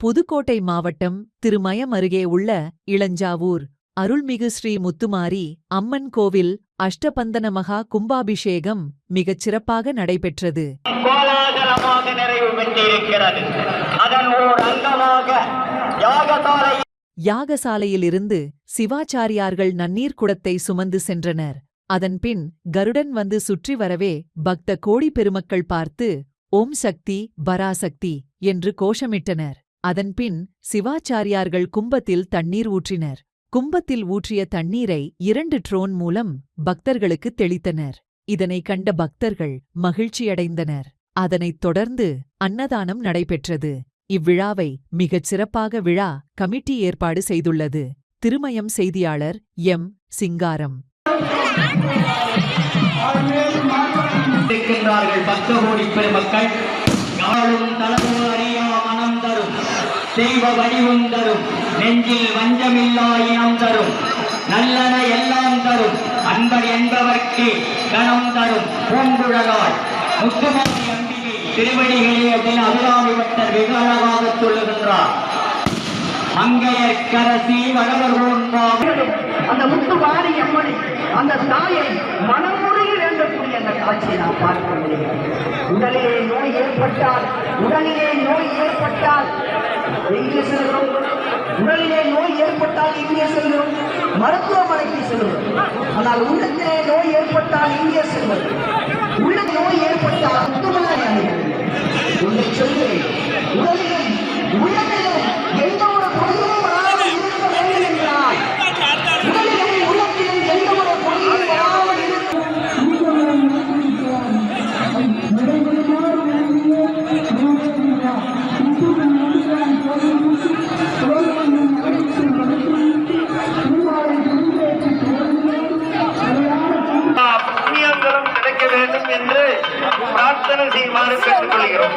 புதுக்கோட்டை மாவட்டம் திருமயம் அருகே உள்ள இளஞ்சாவூர் அருள்மிகு ஸ்ரீ முத்துமாரி அம்மன் கோவில் அஷ்டபந்தன மகா கும்பாபிஷேகம் மிகச் சிறப்பாக நடைபெற்றது. யாகசாலையிலிருந்து சிவாச்சாரியார்கள் நன்னீர் குடத்தை சுமந்து சென்றனர். அதன்பின் கருடன் வந்து சுற்றி வரவே பக்த கோடி பெருமக்கள் பார்த்து ஓம் சக்தி பராசக்தி என்று கோஷமிட்டனர். அதன்பின் சிவாச்சாரியார்கள் கும்பத்தில் தண்ணீர் ஊற்றினர். கும்பத்தில் ஊற்றிய தண்ணீரை இரண்டு ட்ரோன் மூலம் பக்தர்களுக்கு தெளித்தனர். இதனை கண்ட பக்தர்கள் மகிழ்ச்சியடைந்தனர். அதனைத் தொடர்ந்து அன்னதானம் நடைபெற்றது. இவ்விழாவை மிகச் சிறப்பாக விழா கமிட்டி ஏற்பாடு செய்துள்ளது. திருமயம் செய்தியாளர் எம். சிங்காரம். இருக்கின்றார்கள் பக்த கோடி பெருமக்கள் தெய்வ வடிவும் தரும். நெஞ்சில் வஞ்சமில்லா இனம் தரும். நல்லன எல்லாம் தரும். அன்பர் என்பவர்க்கு கணம் தரும். பூங்குழலாய். முத்துமாரி அம்பிகை திருவடிகளே அப்படின்னு அபிராமி பட்டர் வெகு அழகாக சொல்லுகின்றார். அங்கையற்கரசி வளவர் அந்த முத்துமாரி அம்மனை அந்த தாயை மனமுறையில் வேண்டக்கூடிய அந்த காட்சியை நான் பார்க்க முடியும். உடலிலே நோய் ஏற்பட்டால் உடலில் நோய் ஏற்பட்டால் எங்கே செல்கிறோம் உடலிலே நோய் ஏற்பட்டால் எங்கே செல்கிறோம் மருத்துவமனைக்கு செல்வது ஆனால் உள்ளத்திலே நோய் ஏற்பட்டால் இங்கே செல்வது என்று பிரார்த்தனை செய்யுமாறு கேட்டுக்கொள்கிறோம்.